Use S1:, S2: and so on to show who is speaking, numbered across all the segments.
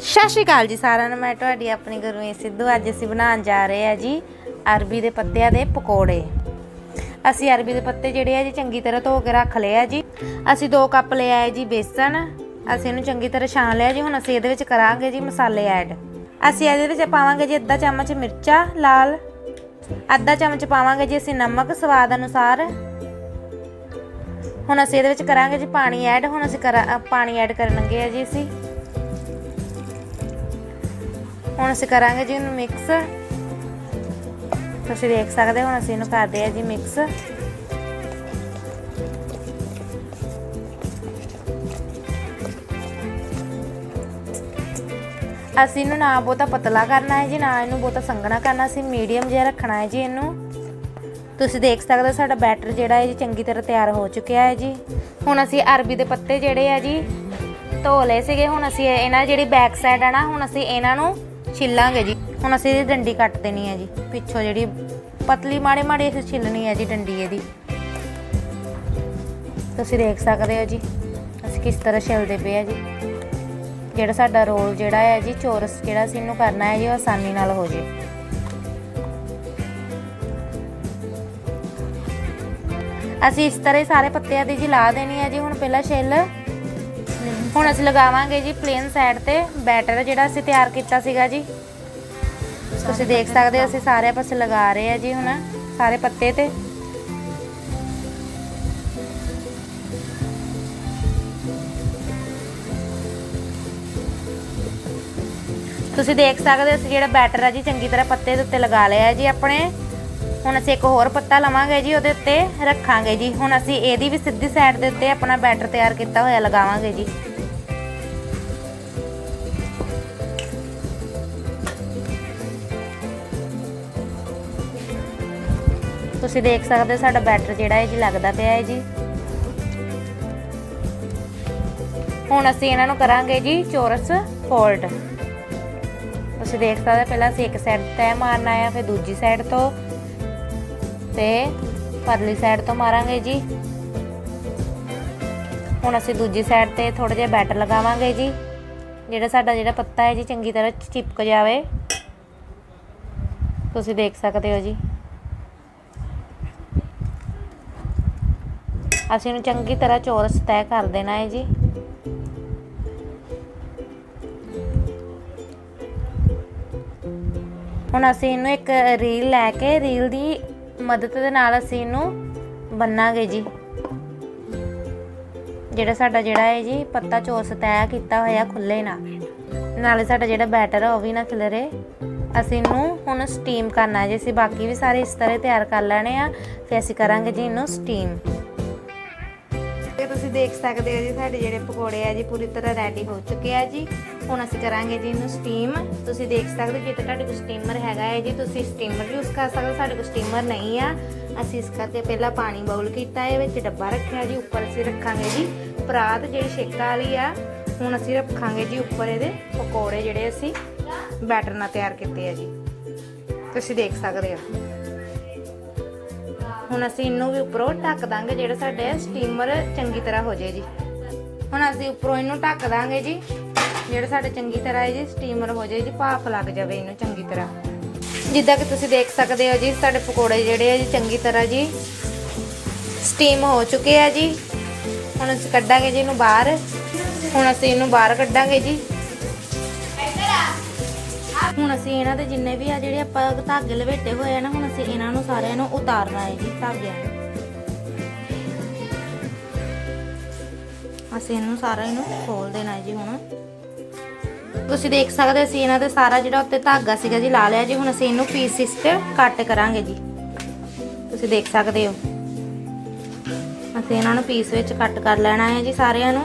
S1: ਸਤਿ ਸ਼੍ਰੀ ਅਕਾਲ ਜੀ ਸਾਰਿਆਂ ਨੂੰ, ਮੈਂ ਤੁਹਾਡੀ ਆਪਣੀ ਗੁਰਮੀਤ ਸਿੱਧੂ। ਅੱਜ ਅਸੀਂ ਬਣਾਉਣ ਜਾ ਰਹੇ ਆ ਜੀ ਅਰਬੀ ਦੇ ਪੱਤਿਆਂ ਦੇ ਪਕੌੜੇ। ਅਸੀਂ ਅਰਬੀ ਦੇ ਪੱਤੇ ਜਿਹੜੇ ਆ ਜੀ ਚੰਗੀ ਤਰ੍ਹਾਂ ਧੋ ਕੇ ਰੱਖ ਲਏ ਆ ਜੀ। ਅਸੀਂ 2 ਕੱਪ ਲਿਆ ਹੈ ਜੀ ਬੇਸਣ। ਅਸੀਂ ਇਹਨੂੰ ਚੰਗੀ ਤਰ੍ਹਾਂ ਛਾਣ ਲਿਆ ਜੀ। ਹੁਣ ਅਸੀਂ ਇਹਦੇ ਵਿੱਚ ਕਰਾਂਗੇ ਜੀ ਮਸਾਲੇ ਐਡ। ਅਸੀਂ ਇਹਦੇ ਵਿੱਚ ਪਾਵਾਂਗੇ ਜੀ ਅੱਧਾ ਚਮਚ ਮਿਰਚਾਂ ਲਾਲ। ਅੱਧਾ ਚਮਚ ਪਾਵਾਂਗੇ ਜੀ ਅਸੀਂ ਨਮਕ ਸਵਾਦ ਅਨੁਸਾਰ। ਹੁਣ ਅਸੀਂ ਇਹਦੇ ਵਿੱਚ ਕਰਾਂਗੇ ਜੀ ਪਾਣੀ ਐਡ। ਹੁਣ ਅਸੀਂ ਕਰਾ ਪਾਣੀ ਐਡ ਕਰਨਗੇ ਲੱਗੇ ਆ ਜੀ ਅਸੀਂ। ਹੁਣ ਅਸੀਂ ਕਰਾਂਗੇ ਜੀ ਇਹਨੂੰ ਮਿਕਸ ਤੁਸੀਂ ਦੇਖ ਸਕਦੇ ਹੁਣ ਅਸੀਂ ਇਹਨੂੰ ਕਰਦੇ ਆ ਜੀ ਮਿਕਸ ਅਸੀਂ ਇਹਨੂੰ ਨਾ ਬਹੁਤਾ ਪਤਲਾ ਕਰਨਾ ਹੈ ਜੀ, ਨਾ ਇਹਨੂੰ ਬਹੁਤਾ ਸੰਘਣਾ ਕਰਨਾ, ਅਸੀਂ ਮੀਡੀਅਮ ਜਿਹਾ ਰੱਖਣਾ ਹੈ ਜੀ ਇਹਨੂੰ। ਤੁਸੀਂ ਦੇਖ ਸਕਦੇ ਹੋ ਸਾਡਾ ਬੈਟਰ ਜਿਹੜਾ ਹੈ ਜੀ ਚੰਗੀ ਤਰ੍ਹਾਂ ਤਿਆਰ ਹੋ ਚੁੱਕਿਆ ਹੈ ਜੀ। ਹੁਣ ਅਸੀਂ ਅਰਬੀ ਦੇ ਪੱਤੇ ਜਿਹੜੇ ਆ ਜੀ ਧੋ ਲਏ ਸੀਗੇ, ਹੁਣ ਅਸੀਂ ਇਹਨਾਂ ਦੀ ਜਿਹੜੀ ਬੈਕ ਸਾਈਡ ਆ ਨਾ, ਹੁਣ ਅਸੀਂ ਇਹਨਾਂ ਨੂੰ ਛਿੱਲਾਂਗੇ ਜੀ। ਹੁਣ ਅਸੀਂ ਇਹਦੀ ਡੰਡੀ ਕੱਟ ਦੇਣੀ ਹੈ ਜੀ। ਪਿੱਛੋਂ ਜਿਹੜੀ ਪਤਲੀ ਮਾੜੇ ਮਾੜੇ ਅਸੀਂ ਛਿੱਲਣੀ ਹੈ ਜੀ ਡੰਡੀ ਇਹਦੀ। ਤੁਸੀਂ ਦੇਖ ਸਕਦੇ ਹੋ ਜੀ, ਅਸੀਂ ਕਿਸ ਤਰ੍ਹਾਂ ਛਿਲਦੇ ਪਏ ਆ ਜੀ। ਜਿਹੜਾ ਸਾਡਾ ਰੋਲ ਜਿਹੜਾ ਹੈ ਜੀ, ਚੌਰਸ ਜਿਹੜਾ ਅਸੀਂ ਇਹਨੂੰ ਕਰਨਾ ਹੈ ਜੀ, ਉਹ ਆਸਾਨੀ ਨਾਲ ਹੋ ਜੇ। ਅਸੀਂ ਇਸ ਤਰ੍ਹਾਂ ਸਾਰੇ ਪੱਤਿਆਂ ਦੀ ਜੀ ਲਾ ਦੇਣੀ ਹੈ ਜੀ। ਹੁਣ ਪਹਿਲਾਂ ਛਿੱਲ ਹੁਣ ਅਸੀਂ ਲਗਾਵਾਂਗੇ ਜੀ ਪਲੇਨ ਸਾਈਡ ਤੇ ਬੈਟਰ ਜਿਹੜਾ ਅਸੀਂ ਤਿਆਰ ਕੀਤਾ ਸੀਗਾ ਜੀ। ਤੁਸੀਂ ਦੇਖ ਸਕਦੇ ਹੋ ਅਸੀਂ ਸਾਰੇ ਪਾਸੇ ਲਗਾ ਰਹੇ ਆ ਜੀ ਹੁਣ, ਸਾਰੇ ਪੱਤੇ ਤੇ। ਤੁਸੀਂ ਦੇਖ ਸਕਦੇ ਹੋ ਅਸੀਂ ਜਿਹੜਾ ਬੈਟਰ ਆ ਜੀ ਚੰਗੀ ਤਰ੍ਹਾਂ ਪੱਤੇ ਦੇ ਉੱਤੇ ਲਗਾ ਲਿਆ ਜੀ ਆਪਣੇ। ਹੁਣ ਅਸੀਂ ਇੱਕ ਹੋਰ ਪੱਤਾ ਲਵਾਂਗੇ ਜੀ ਉਹਦੇ ਉੱਤੇ ਰੱਖਾਂਗੇ ਜੀ। ਹੁਣ ਅਸੀਂ ਇਹਦੀ ਵੀ ਸਿੱਧੀ ਸਾਈਡ ਦੇ ਉੱਤੇ ਆਪਣਾ ਬੈਟਰ ਤਿਆਰ ਕੀਤਾ ਹੋਇਆ ਲਗਾਵਾਂਗੇ ਜੀ। ਤੁਸੀਂ ਦੇਖ ਸਕਦੇ ਹੋ ਸਾਡਾ ਬੈਟਰ ਜਿਹੜਾ ਹੈ ਜੀ ਲੱਗਦਾ ਪਿਆ ਹੈ ਜੀ। ਹੁਣ ਅਸੀਂ ਇਹਨਾਂ ਨੂੰ ਕਰਾਂਗੇ ਜੀ ਚੌਰਸ ਫੋਲਡ। ਤੁਸੀਂ ਦੇਖ ਸਕਦੇ ਹੋ ਪਹਿਲਾਂ ਅਸੀਂ ਇੱਕ ਸਾਈਡ ਤੈ ਮਾਰਨਾ ਆ, ਫਿਰ ਦੂਜੀ ਸਾਈਡ ਤੋਂ ਤੇ ਪਰਲੀ ਸਾਈਡ ਤੋਂ ਮਾਰਾਂਗੇ ਜੀ। ਹੁਣ ਅਸੀਂ ਦੂਜੀ ਸਾਈਡ ਤੇ ਥੋੜਾ ਜਿਹਾ ਬੈਟਰ ਲਗਾਵਾਂਗੇ ਜੀ, ਜਿਹੜਾ ਸਾਡਾ ਜਿਹੜਾ ਪੱਤਾ ਹੈ ਜੀ ਚੰਗੀ ਤਰ੍ਹਾਂ ਚਿਪਕ ਜਾਵੇ। ਤੁਸੀਂ ਦੇਖ ਸਕਦੇ ਹੋ ਜੀ। ਅਸੀਂ ਇਹਨੂੰ ਚੰਗੀ ਤਰ੍ਹਾਂ ਚੌਰਸ ਤੈਅ ਕਰ ਦੇਣਾ ਹੈ ਜੀ। ਹੁਣ ਅਸੀਂ ਇਹਨੂੰ ਇੱਕ ਰੀਲ ਲੈ ਕੇ ਰੀਲ ਦੀ ਮਦਦ ਦੇ ਨਾਲ ਅਸੀਂ ਇਹਨੂੰ ਬੰਨਾਂਗੇ ਜੀ। ਜਿਹੜਾ ਸਾਡਾ ਜਿਹੜਾ ਹੈ ਜੀ, ਪੱਤਾ ਚੌਰਸ ਤੈਅ ਕੀਤਾ ਹੋਇਆ ਖੁੱਲੇ ਨਾ। ਨਾਲੇ ਸਾਡਾ ਜਿਹੜਾ ਬੈਟਰ ਹੈ ਉਹ ਵੀ ਨਾ ਖਿਲਰੇ। ਅਸੀਂ ਇਹਨੂੰ ਹੁਣ ਸਟੀਮ ਕਰਨਾ ਹੈ ਜੀ। ਅਸੀਂ ਬਾਕੀ ਵੀ ਸਾਰੇ ਇਸ ਤਰ੍ਹਾਂ ਤਿਆਰ ਕਰ ਲੈਣੇ ਆ। ਫਿਰ ਅਸੀਂ ਕਰਾਂਗੇ ਜੀ ਇਹਨੂੰ ਸਟੀਮ ਤੁਸੀਂ ਦੇਖ ਸਕਦੇ ਹੋ ਜੀ, ਸਾਡੇ ਜਿਹੜੇ ਪਕੌੜੇ ਆ ਜੀ, ਪੂਰੀ ਤਰ੍ਹਾਂ ਰੈਡੀ ਹੋ ਚੁੱਕੇ ਆ ਜੀ। ਹੁਣ ਅਸੀਂ ਕਰਾਂਗੇ ਜੀ ਇਹਨੂੰ ਸਟੀਮ ਤੁਸੀਂ ਦੇਖ ਸਕਦੇ ਹੋ ਜੇ ਤੁਹਾਡੇ ਕੋਲ ਸਟੀਮਰ ਹੈਗਾ ਹੈ ਜੀ, ਤੁਸੀਂ ਸਟੀਮਰ ਯੂਜ਼ ਕਰ ਸਕਦੇ ਹੋ, ਸਾਡੇ ਕੋਲ ਸਟੀਮਰ ਨਹੀਂ ਆ। ਅਸੀਂ ਇਸ ਕਰਕੇ ਪਹਿਲਾਂ ਪਾਣੀ ਬਾਉਲ ਕੀਤਾ ਹੈ ਵਿੱਚ ਡੱਬਾ ਰੱਖਿਆ ਜੀ, ਉੱਪਰ ਅਸੀਂ ਰੱਖਾਂਗੇ ਜੀ ਪਰਾਤ ਜਿਹੜੀ ਛੇਕਾ ਵਾਲੀ ਆ, ਹੁਣ ਅਸੀਂ ਰੱਖਾਂਗੇ ਜੀ ਉੱਪਰ ਇਹਦੇ ਪਕੌੜੇ ਜਿਹੜੇ ਅਸੀਂ ਬੈਟਰ ਨਾਲ ਤਿਆਰ ਕੀਤੇ ਆ ਜੀ। ਤੁਸੀਂ ਦੇਖ ਸਕਦੇ ਹੋ। ਹੁਣ ਅਸੀਂ ਇਹਨੂੰ ਵੀ ਉੱਪਰੋਂ ਢੱਕ ਦਾਂਗੇ ਜਿਹੜਾ ਸਾਡੇ ਸਟੀਮਰ ਚੰਗੀ ਤਰ੍ਹਾਂ ਹੋ ਜਾਏ ਜੀ। ਹੁਣ ਅਸੀਂ ਉੱਪਰੋਂ ਇਹਨੂੰ ਢੱਕ ਦਾਂਗੇ ਜੀ। ਜਿਹੜਾ ਸਾਡੇ ਚੰਗੀ ਤਰ੍ਹਾਂ ਇਹ ਜੀ ਸਟੀਮਰ ਹੋ ਜਾਏ ਜੀ, ਭਾਫ ਲੱਗ ਜਾਵੇ ਇਹਨੂੰ ਚੰਗੀ ਤਰ੍ਹਾਂ। ਜਿੱਦਾਂ ਕਿ ਤੁਸੀਂ ਦੇਖ ਸਕਦੇ ਹੋ ਜੀ, ਸਾਡੇ ਪਕੌੜੇ ਜਿਹੜੇ ਆ ਜੀ ਚੰਗੀ ਤਰ੍ਹਾਂ ਜੀ ਸਟੀਮ ਹੋ ਚੁੱਕੇ ਆ ਜੀ। ਹੁਣ ਅਸੀਂ ਕੱਢਾਂਗੇ ਜੀ ਇਹਨੂੰ ਬਾਹਰ। ਹੁਣ ਅਸੀਂ ਇਹਨੂੰ ਬਾਹਰ ਕੱਢਾਂਗੇ ਜੀ। ਹੁਣ ਅਸੀਂ ਇਹਨਾਂ ਦੇ ਜਿੰਨੇ ਵੀ ਆ ਜਿਹੜੇ ਆਪਾਂ ਧਾਗੇ ਲਵੇਟੇ ਹੋਏ ਆ ਨਾ, ਹੁਣ ਅਸੀਂ ਇਹਨਾਂ ਨੂੰ ਉਤਾਰਨਾ ਹੈ ਜੀ ਧਾਗਿਆਂ ਨੂੰ ਅਸੀਂ ਇਹਨੂੰ ਸਾਰਾ ਇਹਨੂੰ ਖੋਲ ਦੇਣਾ ਹੈ ਜੀ ਹੁਣ। ਤੁਸੀਂ ਦੇਖ ਸਕਦੇ ਅਸੀਂ ਇਹਨਾਂ ਦੇ ਸਾਰਾ ਜਿਹੜਾ ਉੱਤੇ ਧਾਗਾ ਸੀਗਾ ਜੀ, ਲਾ ਲਿਆ ਜੀ। ਹੁਣ ਅਸੀਂ ਇਹਨੂੰ ਪੀਸਿਸ ਤੇ ਕੱਟ ਕਰਾਂਗੇ ਜੀ। ਤੁਸੀਂ ਦੇਖ ਸਕਦੇ ਹੋ। ਅਸੀਂ ਇਹਨਾਂ ਨੂੰ ਪੀਸ ਵਿੱਚ ਕੱਟ ਕਰ ਲੈਣਾ ਹੈ ਜੀ ਸਾਰਿਆਂ ਨੂੰ।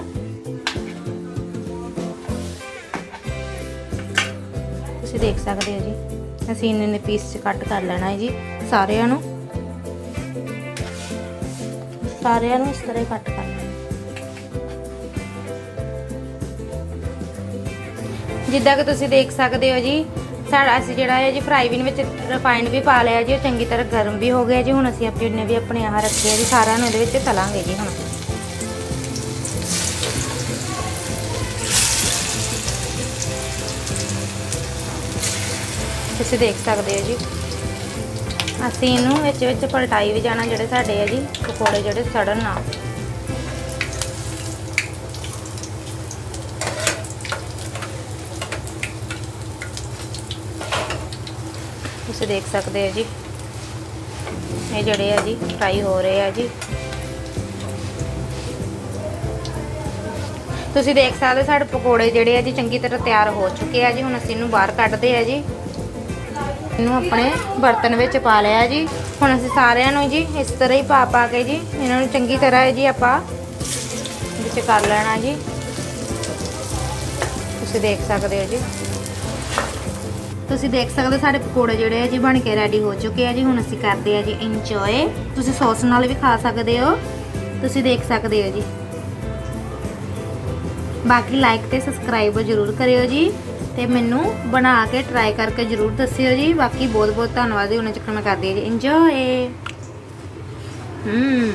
S1: ਤੁਸੀਂ ਦੇਖ ਸਕਦੇ ਹੋ ਜੀ, ਅਸੀਂ ਇੰਨੇ ਨੇ ਪੀਸ ਚ ਕੱਟ ਕਰ ਲੈਣਾ ਹੈ ਜੀ। ਸਾਰਿਆਂ ਨੂੰ। ਸਾਰਿਆਂ ਨੂੰ ਇਸ ਤਰ੍ਹਾਂ ਕੱਟ ਕਰਨਾ। ਜਿੱਦਾਂ ਕਿ ਤੁਸੀਂ ਦੇਖ ਸਕਦੇ ਹੋ ਜੀ, ਸਾਡਾ ਅਸੀਂ ਜਿਹੜਾ ਹੈ ਜੀ ਫਰਾਈ ਬਿਨ ਵਿੱਚ ਰਿਫਾਈਨਡ ਵੀ ਪਾ ਲਿਆ ਜੀ, ਉਹ ਚੰਗੀ ਤਰ੍ਹਾਂ ਗਰਮ ਵੀ ਹੋ ਗਿਆ ਜੀ। ਹੁਣ ਅਸੀਂ ਆਪਣੇ ਜਿੰਨੇ ਵੀ ਆਪਣੇ ਆਹ ਰੱਖੇ ਆ ਜੀ, ਸਾਰਿਆਂ ਨੂੰ ਇਹਦੇ ਵਿੱਚ ਤਲਾਂਗੇ ਜੀ ਹੁਣ। ਤੁਸੀਂ ਦੇਖ ਸਕਦੇ ਹੋ ਜੀ। ਅਸੀਂ ਇਹਨੂੰ ਵਿੱਚ ਵਿੱਚ ਪਲਟਾਈ ਵੀ ਜਾਣਾ ਜਿਹੜੇ ਸਾਡੇ ਆ ਜੀ, ਪਕੌੜੇ ਜਿਹੜੇ ਸੜਨ ਨਾ ਤੁਸੀਂ ਦੇਖ ਸਕਦੇ ਹੋ ਜੀ। ਇਹ ਜਿਹੜੇ ਆ ਜੀ ਫਰਾਈ ਹੋ ਰਹੇ ਆ ਜੀ। ਤੁਸੀਂ ਦੇਖ ਸਕਦੇ ਹੋ, ਸਾਡੇ ਪਕੌੜੇ ਜਿਹੜੇ ਆ ਜੀ ਚੰਗੀ ਤਰ੍ਹਾਂ ਤਿਆਰ ਹੋ ਚੁੱਕੇ ਆ ਜੀ, ਹੁਣ ਅਸੀਂ ਇਹਨੂੰ ਬਾਹਰ ਕੱਢਦੇ ਆ ਜੀ। ਇਹਨੂੰ ਆਪਣੇ ਬਰਤਨ ਵਿੱਚ ਪਾ ਲਿਆ ਜੀ। ਹੁਣ ਅਸੀਂ ਸਾਰਿਆਂ ਨੂੰ ਜੀ ਇਸ ਤਰ੍ਹਾਂ ਹੀ ਪਾ ਪਾ ਕੇ ਜੀ ਇਹਨਾਂ ਨੂੰ ਚੰਗੀ ਤਰ੍ਹਾਂ ਜੀ ਆਪਾਂ ਵਿੱਚ ਕਰ ਲੈਣਾ ਜੀ। ਤੁਸੀਂ ਦੇਖ ਸਕਦੇ ਹੋ ਜੀ। ਤੁਸੀਂ ਦੇਖ ਸਕਦੇ ਹੋ ਸਾਡੇ ਪਕੌੜੇ ਜਿਹੜੇ ਆ ਜੀ ਬਣ ਕੇ ਰੈਡੀ ਹੋ ਚੁੱਕੇ ਆ ਜੀ। ਹੁਣ ਅਸੀਂ ਕਰਦੇ ਆ ਜੀ ਇੰਜੋਏ ਤੁਸੀਂ ਸੌਸ ਨਾਲ ਵੀ ਖਾ ਸਕਦੇ ਹੋ। ਤੁਸੀਂ ਦੇਖ ਸਕਦੇ ਹੋ ਜੀ। ਬਾਕੀ ਲਾਈਕ ਤੇ ਸਬਸਕ੍ਰਾਈਬ ਜ਼ਰੂਰ ਕਰਿਓ ਜੀ। ਤੇ ਮੈਨੂੰ ਬਣਾ ਕੇ ਟਰਾਈ ਕਰਕੇ ਜ਼ਰੂਰ ਦੱਸਿਓ ਜੀ। ਬਾਕੀ ਬਹੁਤ ਬਹੁਤ ਧੰਨਵਾਦ ਜੀ, ਉਹਨਾਂ ਚੱਕਰ ਮੈਂ ਕਰਦੀ ਹਾਂ ਜੀ। ਇੰਜੋਏ ਹੂੰ।